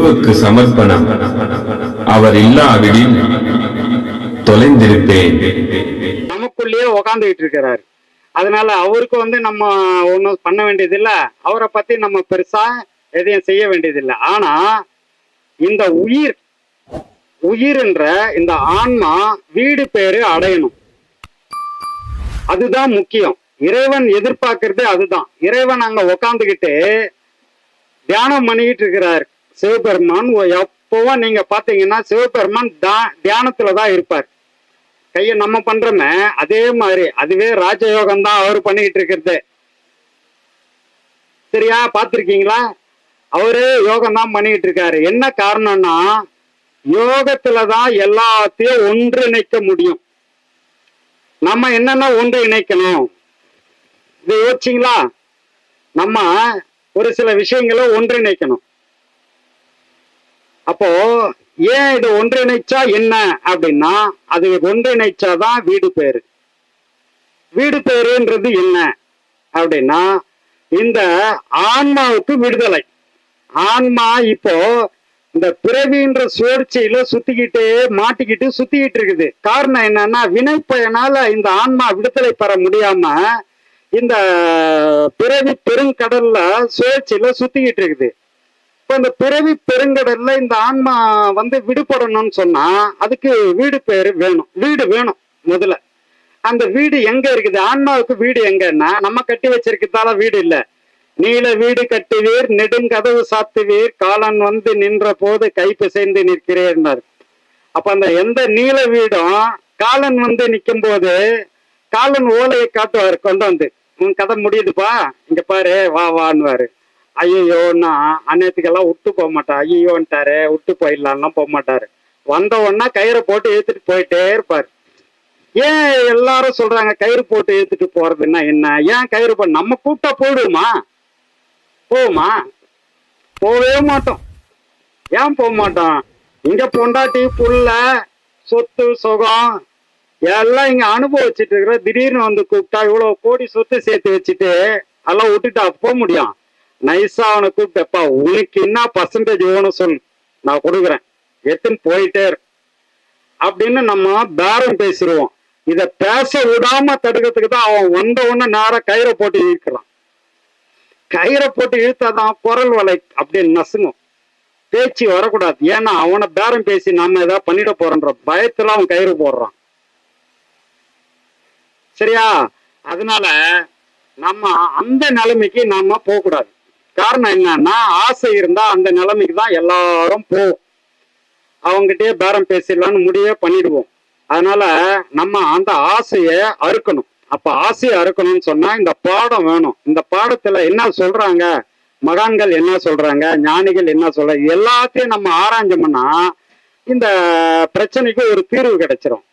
குருவுக்கு சமர்ப்பணம். அவர் இல்லாவிடில் தொலைந்திருப்பேன். நமக்குள்ளேயே உக்காந்துகிட்டு இருக்கிறாரு. அதனால அவருக்கு வந்து நம்ம ஒன்றும் பண்ண வேண்டியதில்லை. அவரை பத்தி நம்ம பெருசா எதையும் செய்ய வேண்டியதில்லை. ஆனா இந்த உயிர் உயிர்ன்ற இந்த ஆன்மா வீடு பேரு அடையணும். அதுதான் முக்கியம். இறைவன் எதிர்பார்க்கறது அதுதான். இறைவன் அங்க உக்காந்துக்கிட்டு தியானம் பண்ணிக்கிட்டு இருக்கிறாரு. சிவபெருமான் எப்பவும் நீங்க பாத்தீங்கன்னா சிவபெருமான் தா- தியானத்துல தான் இருப்பார். கையை நம்ம பண்றோமே அதே மாதிரி. அதுவே ராஜயோகம் தான் அவர் பண்ணிக்கிட்டு இருக்கிறது. சரியா? பார்த்துருக்கீங்களா அவரே யோகம் தான் பண்ணிக்கிட்டு இருக்காரு. என்ன காரணம்னா யோகத்துல தான் எல்லாத்தையும் ஒன்றிணைக்க முடியும். நம்ம என்னென்ன ஒன்று இணைக்கணும்? இது யோசிச்சிங்களா? நம்ம ஒரு சில விஷயங்களை ஒன்றிணைக்கணும். அப்போ ஏன் இது ஒன்றிணைச்சா என்ன அப்படின்னா அது ஒன்றிணைச்சாதான் வீடு பேரு. வீடு பேருன்றது என்ன அப்படின்னா இந்த ஆன்மாவுக்கு விடுதலை. ஆன்மா இப்போ இந்த பிறவின்ற சுழற்சியில சுத்திக்கிட்டு மாட்டிக்கிட்டு சுத்திக்கிட்டு இருக்குது காரணம் என்னன்னா வினைப்பயனால இந்த ஆன்மா விடுதலை பெற முடியாம இந்த பிறவி பெருங்கடல்ல சுழற்சியில சுத்திக்கிட்டு இருக்குது இப்போ இந்த பிறவி பெருங்கடல்ல இந்த ஆன்மா வந்து விடுபடணும்னு சொன்னா அதுக்கு வீடு பேரு வேணும். வீடு வேணும் முதல்ல. அந்த வீடு எங்க இருக்குது? ஆன்மாவுக்கு வீடு எங்கன்னா நம்ம கட்டி வச்சிருக்கிறதால வீடு இல்ல. நீல வீடு கட்டுவீர் நெடுங்கதவு சாத்துவீர் காலன் வந்து நின்ற போது கை பிசைந்து நிற்கிறேன்னாரு. அப்ப அந்த எந்த நீல வீடும் காலன் வந்து நிற்கும் போது காலன் ஓலையை காட்டுவார் கொண்டு வந்து. உன் கதை முடியுதுப்பா? இங்க பாரு வா வான்னுவாரு. ஐயோன்னா அந்நேரத்துக்கெல்லாம் விட்டு போக மாட்டார் ஐயோன்ட்டாரு விட்டு போயிடலாம்லாம் போக மாட்டார். வந்த உடனே கயிறை போட்டு இழுத்துட்டு போயிட்டே இருப்பார். ஏன் எல்லாரும் சொல்றாங்க கயிறு போட்டு ஏற்றுட்டு போறதுன்னா என்ன? ஏன் கயிறு போ நம்ம கூப்பிட்டா போயிடுமா போகுமா போகவே மாட்டோம். ஏன் போக மாட்டோம்? இங்க பொண்டாட்டி புள்ள சொத்து சுகம் எல்லாம் இங்க அனுபவிச்சுட்டு இருக்கிற திடீர்னு வந்து கூப்பிட்டா இவ்வளவு கோடி சொத்து சேர்த்து வச்சுட்டு எல்லாம் விட்டுட்டா போக முடியும். நைஸா அவனை கூப்பிட்டப்பா உனக்கு என்ன பர்சன்டேஜ் வேணும் சொல் நான் கொடுக்குறேன். எடுத்துன்னு போயிட்டே அப்படின்னு நம்ம பேரம் பேசிடுவோம். இத பேச விடாம தடுக்கிறதுக்கு தான் அவன் வந்த உடனே நேரம் கயிறை போட்டு இழுக்கிறான். கயிறை போட்டு இழுத்தாதான் குரல் வலை அப்படின்னு நசுங்கும். பேச்சு வரக்கூடாது. ஏன்னா அவனை பேரம் பேசி நம்ம ஏதாவது பண்ணிட போறோன்ற பயத்துல அவன் கயிறு போடுறான். சரியா? அதனால நம்ம அந்த நிலைமைக்கு நாம போகக்கூடாது. காரணம் என்னன்னா ஆசை இருந்தா அந்த நிலைமைக்கு தான் எல்லாரும் போவோம். அவங்ககிட்டயே பேரம் பேசிடலாம்னு முடிவே பண்ணிடுவோம். அதனால நம்ம அந்த ஆசையை அறுக்கணும். அப்ப ஆசையை அறுக்கணும்னு சொன்னா இந்த பாடம் வேணும். இந்த பாடத்துல என்ன சொல்றாங்க? மகான்கள் என்ன சொல்றாங்க? ஞானிகள் என்ன சொல்றாங்க? எல்லாத்தையும் நம்ம ஆராய்ஞ்சோம்னா இந்த பிரச்சனைக்கு ஒரு தீர்வு கிடைச்சிரும்.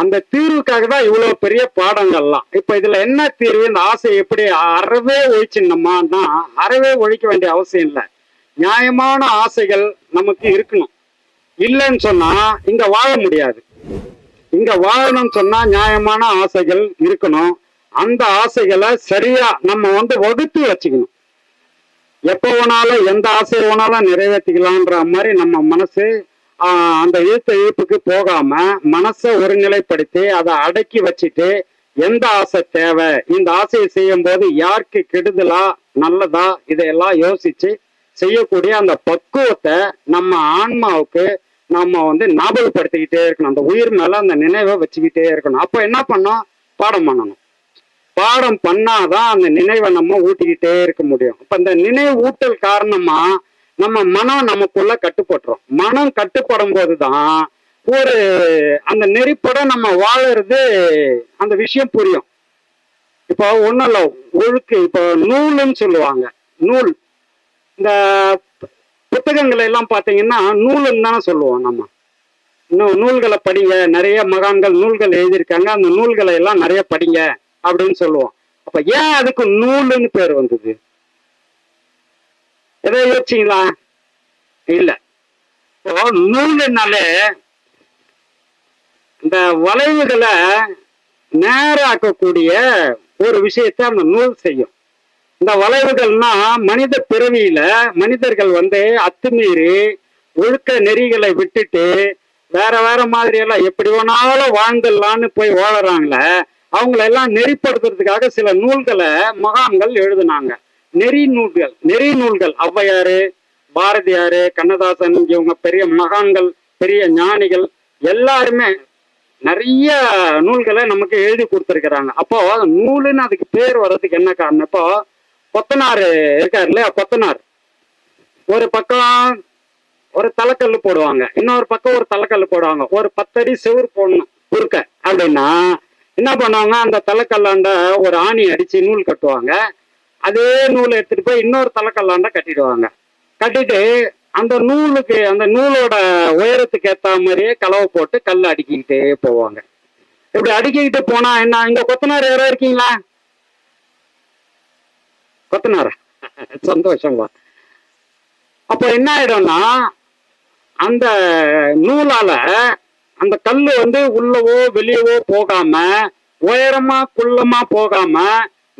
அந்த தீர்வுக்காக தான் இவ்வளவு பெரிய பாடங்கள்லாம். இப்ப இதுல என்ன தீர்வு? இந்த ஆசை எப்படி அறவே ஒழிச்சிடணுமான்னா அறவே ஒழிக்க வேண்டிய அவசியம் இல்லை. நியாயமான ஆசைகள் நமக்கு இருக்கணும். இல்லைன்னு சொன்னா இங்க வாழ முடியாது. இங்க வாழணும்னு சொன்னா நியாயமான ஆசைகள் இருக்கணும். அந்த ஆசைகளை சரியா நம்ம வந்து வகுத்து வச்சுக்கணும். எப்போ வேணாலும் எந்த ஆசை வேணாலும் நிறைவேற்றிக்கலான்ற மாதிரி நம்ம மனசு அந்த இழுத்த இழுப்புக்கு போகாம மனசை ஒருநிலைப்படுத்தி அதை அடக்கி வச்சுட்டு எந்த ஆசை தேவை? இந்த ஆசையை செய்யும் போது யாருக்கு கெடுதலா நல்லதா? இதையெல்லாம் யோசிச்சு செய்யக்கூடிய அந்த பக்குவத்தை நம்ம ஆன்மாவுக்கு நம்ம வந்து ஞாபகப்படுத்திக்கிட்டே இருக்கணும். அந்த உயிர் மேல அந்த நினைவை வச்சுக்கிட்டே இருக்கணும். அப்போ என்ன பண்ணோம் பாடம் பண்ணணும். பாடம் பண்ணாதான் அந்த நினைவை நம்ம ஊட்டிக்கிட்டே இருக்க முடியும். அப்ப இந்த நினைவு ஊட்டல் காரணமா நம்ம மனம் நமக்குள்ள கட்டுப்பட்டுரும். மனம் கட்டுப்படும் போதுதான் ஒரு அந்த நெறிப்பட நம்ம வாழறது அந்த விஷயம் புரியும். இப்போ ஒன்றும் இல்லை ஒழுக்கு இப்போ நூலுன்னு சொல்லுவாங்க. நூல். இந்த புத்தகங்களை எல்லாம் பார்த்தீங்கன்னா நூலுன்னு தானே சொல்லுவோம் நம்ம. இன்னும் நூல்களை படிங்க. நிறைய மகான்கள் நூல்கள் எழுதியிருக்காங்க. அந்த நூல்களை எல்லாம் நிறைய படிங்க அப்படின்னு சொல்லுவோம். அப்போ ஏன் அதுக்கு நூலுன்னு பேர் வந்தது? எதை யோசிச்சிங்களா? இல்லை. இப்போ நூலுனாலே இந்த வளைவுகளை நேராக்கக்கூடிய ஒரு விஷயத்தை அந்த நூல் செய்யும். இந்த வளைவுகள்னா மனித பிறவியில மனிதர்கள் வந்து அத்துமீறி ஒழுக்க நெறிகளை விட்டுட்டு வேற வேற மாதிரி எல்லாம் எப்படி வேணாலும் வாழ்ந்துடலான்னு போய் வாழறாங்களே அவங்கள எல்லாம் நெறிப்படுத்துறதுக்காக சில நூல்களை மகான்கள் எழுதுனாங்க. நெறி நூல்கள் நெறி நூல்கள். ஔவையாரு பாரதியாரு கண்ணதாசன் இவங்க பெரிய மகான்கள் பெரிய ஞானிகள் எல்லாருமே நிறைய நூல்களை நமக்கு எழுதி கொடுத்துருக்குறாங்க. அப்போ நூலுன்னு அதுக்கு பேர் வர்றதுக்கு என்ன காரணம்? இப்போ கொத்தனார் இருக்கார் இல்லையா? கொத்தனார். ஒரு பக்கம் ஒரு தலைக்கல் போடுவாங்க. இன்னொரு பக்கம் ஒரு தலைக்கல் போடுவாங்க. ஒரு பத்தடி செவுரு போடணும் குறுக்க அப்படின்னா என்ன பண்ணுவாங்க அந்த தலைக்கல்லாண்ட ஒரு ஆணி அடிச்சு நூல் கட்டுவாங்க. அதே நூலை எடுத்துட்டு போய் இன்னொரு தலைக்கல்லாண்ட கட்டிடுவாங்க. கட்டிட்டு அந்த நூலுக்கு அந்த நூலோட உயரத்துக்கு ஏற்ற மாதிரியே கலவை போட்டு கல் அடுக்கிக்கிட்டே போவாங்க. இப்படி அடுக்கிக்கிட்டு போனா என்ன இங்க கொத்தனார் யாரா இருக்கீங்களா? கொத்தனாரா? சந்தோஷமா அப்போ என்ன ஆயிடும்னா அந்த நூலால அந்த கல் வந்து உள்ளவோ வெளியவோ போகாம உயரமா குள்ளமா போகாம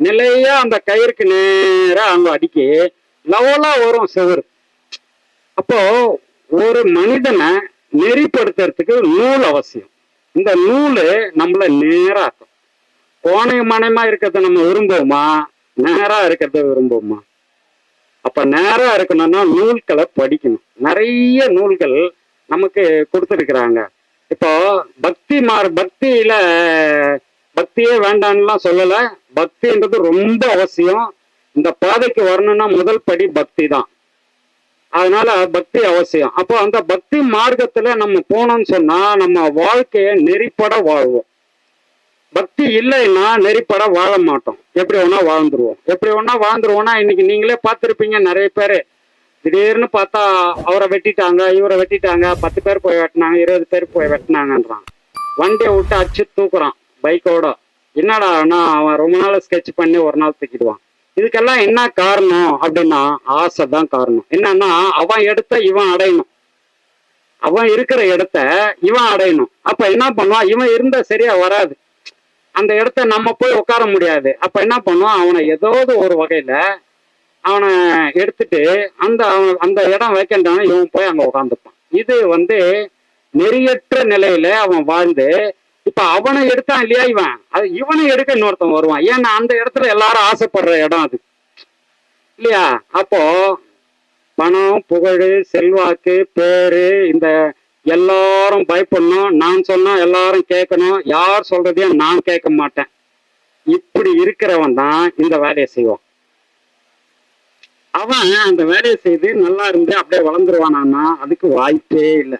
நிலையா அந்த கயிறுக்கு நேரா அங்க அடிக்கி லவலா வரும் செவரு. அப்போ ஒரு மனிதனை நெறிப்படுத்துறதுக்கு நூல் அவசியம். இந்த நூல் நம்மள நேராக்கும் கோணை மனைமா இருக்கிறத நம்ம விரும்புவோமா? நேரா இருக்கிறத விரும்புவோமா? அப்ப நேரா இருக்கணும்னா நூல்களை படிக்கணும். நிறைய நூல்கள் நமக்கு கொடுத்துருக்குறாங்க. இப்போ பக்தி மார் பக்தியில பக்தியே வேண்டான்னுலாம் சொல்லலை. பக்தின்றது ரொம்ப அவசியம். இந்த பாதைக்கு வரணும்னா முதல் படி பக்தி தான். அதனால பக்தி அவசியம். அப்போ அந்த பக்தி மார்க்கத்துல நம்ம போனோம்னு சொன்னா நம்ம வாழ்க்கைய நெறிப்பட வாழ்வோம். பக்தி இல்லைன்னா நெறிப்பட வாழ மாட்டோம். எப்படி வேணா வாழ்ந்துருவோம். எப்படி வேணா வாழ்ந்துருவோம்னா இன்னைக்கு நீங்களே பார்த்துருப்பீங்க நிறைய பேர். திடீர்னு பார்த்தா அவரை வெட்டிட்டாங்க இவரை வெட்டிட்டாங்க பத்து பேர் போய் வெட்டினாங்க இருபது பேர் போய் வெட்டினாங்கன்றான் வண்டியை விட்டு அடிச்சு தூக்குறான் பைக்கோட. என்னடா அவன் ரொம்ப நாள் ஸ்கெட்ச் பண்ணி ஒரு நாள் தூக்கிடுவான். இதுக்கெல்லாம் என்ன காரணம் அப்படின்னா ஆசை தான் காரணம். என்னன்னா அவன் இடத்த இவன் அடையணும். அவன் இருக்கிற இடத்த இவன் அடையணும். அப்ப என்ன பண்ணுவான்? இவன் இருந்தா சரியா வராது. அந்த இடத்த நம்ம போய் உட்கார முடியாது. அப்ப என்ன பண்ணுவான்? அவனை ஏதாவது ஒரு வகையில அவனை எடுத்துட்டு அந்த அவன் அந்த இடம் வைக்கின்றான இவன் போய் அங்க உட்காந்துப்பான் இது வந்து நெறியற்ற நிலையில அவன் வாழ்ந்து இப்ப அவனை எடுத்தான் இல்லையா இவன்? அது இவனை எடுக்க இன்னொருத்தன் வருவான். ஏன்னா அந்த இடத்துல எல்லாரும் ஆசைப்படுற இடம் அது. இல்லையா? அப்போ பணம் புகழ் செல்வாக்கு பேரு இந்த எல்லாரும் பயப்படணும். நான் சொன்னா எல்லாரும் கேட்கணும். யார் சொல்றதையும் நான் கேட்க மாட்டேன். இப்படி இருக்கிறவன் தான் இந்த வேலையை செய்வான். அவன் அந்த வேலையை செய்து நல்லா இருந்து அப்படியே வளர்ந்துருவானான்னா அதுக்கு வாய்ப்பே இல்லை.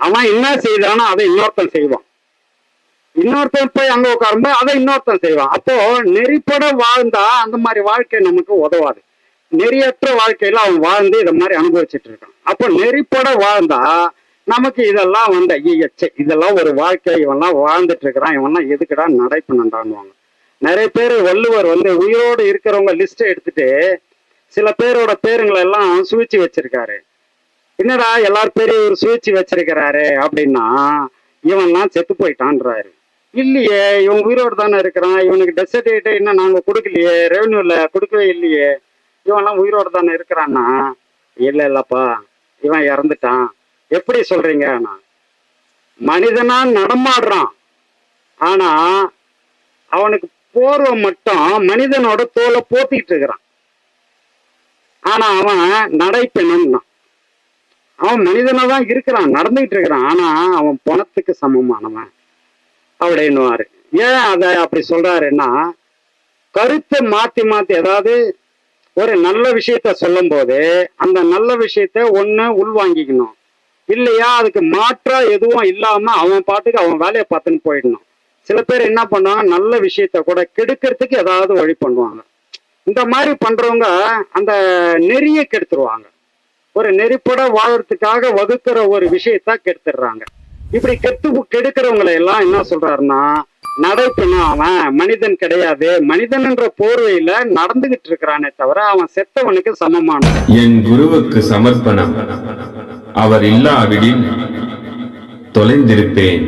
அவன் என்ன செய்தானோ அதை இன்னொருத்தன் செய்வான். இன்னொருத்தன் போய் அங்க உட்காரும்போது அதை இன்னொருத்தன் செய்வான். அப்போ நெறிப்பட வாழ்ந்தா அந்த மாதிரி வாழ்க்கை நமக்கு உதவாது. நெறியற்ற வாழ்க்கையில அவன் வாழ்ந்து இதை மாதிரி அனுபவிச்சுட்டு இருக்கான். அப்போ நெறிப்பட வாழ்ந்தா நமக்கு இதெல்லாம் வந்து ஐயச்சே இதெல்லாம் ஒரு வாழ்க்கை இவன்லாம் வாழ்ந்துட்டு இருக்கிறான் இவன்லாம் எதுக்குடா நடைப்பண்ணான்வாங்க நிறைய பேர் வள்ளுவர் வந்து உயிரோடு இருக்கிறவங்க லிஸ்ட் எடுத்துட்டு சில பேரோட பேருங்களை எல்லாம் சுவிச்சு வச்சிருக்காரு. என்னடா எல்லார் பேரையும் ஒரு சுவிச்சு வச்சிருக்கிறாரு அப்படின்னா இவன்லாம் செத்து போயிட்டான்றாரு. இல்லையே இவன் உயிரோடு தானே இருக்கிறான். இவனுக்கு டெத் சர்டிஃபிகேட் இன்னும் நாங்கள் கொடுக்கலையே ரெவன்யூவில் கொடுக்கவே இல்லையே. இவன்லாம் உயிரோடு தானே இருக்கிறான்னா? இல்லை இல்லைப்பா இவன் இறந்துட்டான். எப்படி சொல்கிறீங்க நான் மனிதனா நடமாடுறான். ஆனால் அவனுக்கு போர்வை மட்டும் மனிதனோட தோலை போத்திக்கிட்டு இருக்கிறான். ஆனால் அவன் நடைப்பெண்ணான் அவன் மனிதனாக தான் இருக்கிறான் நடந்துகிட்டு இருக்கிறான். ஆனால் அவன் பணத்துக்கு சமமானவன். அப்படின்னுவாரு. ஏன் அதை அப்படி சொல்றாருன்னா கருத்தை மாத்தி மாத்தி ஏதாவது ஒரு நல்ல விஷயத்த சொல்லும் போது அந்த நல்ல விஷயத்த ஒண்ணு உள்வாங்கிக்கணும். இல்லையா அதுக்கு மாற்றா எதுவும் இல்லாம அவன் பாட்டுக்கு அவன் வேலையை பார்த்துன்னு போயிடணும். சில பேர் என்ன பண்ணுவாங்க நல்ல விஷயத்த கூட கெடுக்கிறதுக்கு ஏதாவது வழி பண்ணுவாங்க. இந்த மாதிரி பண்றவங்க அந்த நெறிய கெடுத்துருவாங்க. ஒரு நெறிப்பட வாழறதுக்காக வகுக்கிற ஒரு விஷயத்த கெடுத்துடுறாங்க. இப்படி கெட்டு கெடுக்கிறவங்களை எல்லாம் என்ன சொல்றாருன்னா நடைப்பெண்ணா அவன் மனிதன் கிடையாது. மனிதன்ன்ற போர்வையில நடந்துகிட்டு இருக்கிறானே தவிர அவன் செத்தவனுக்கு சமமான என் குருவுக்கு சமர்ப்பணம். அவர் இல்லாவிடில் தொலைந்திருப்பேன்.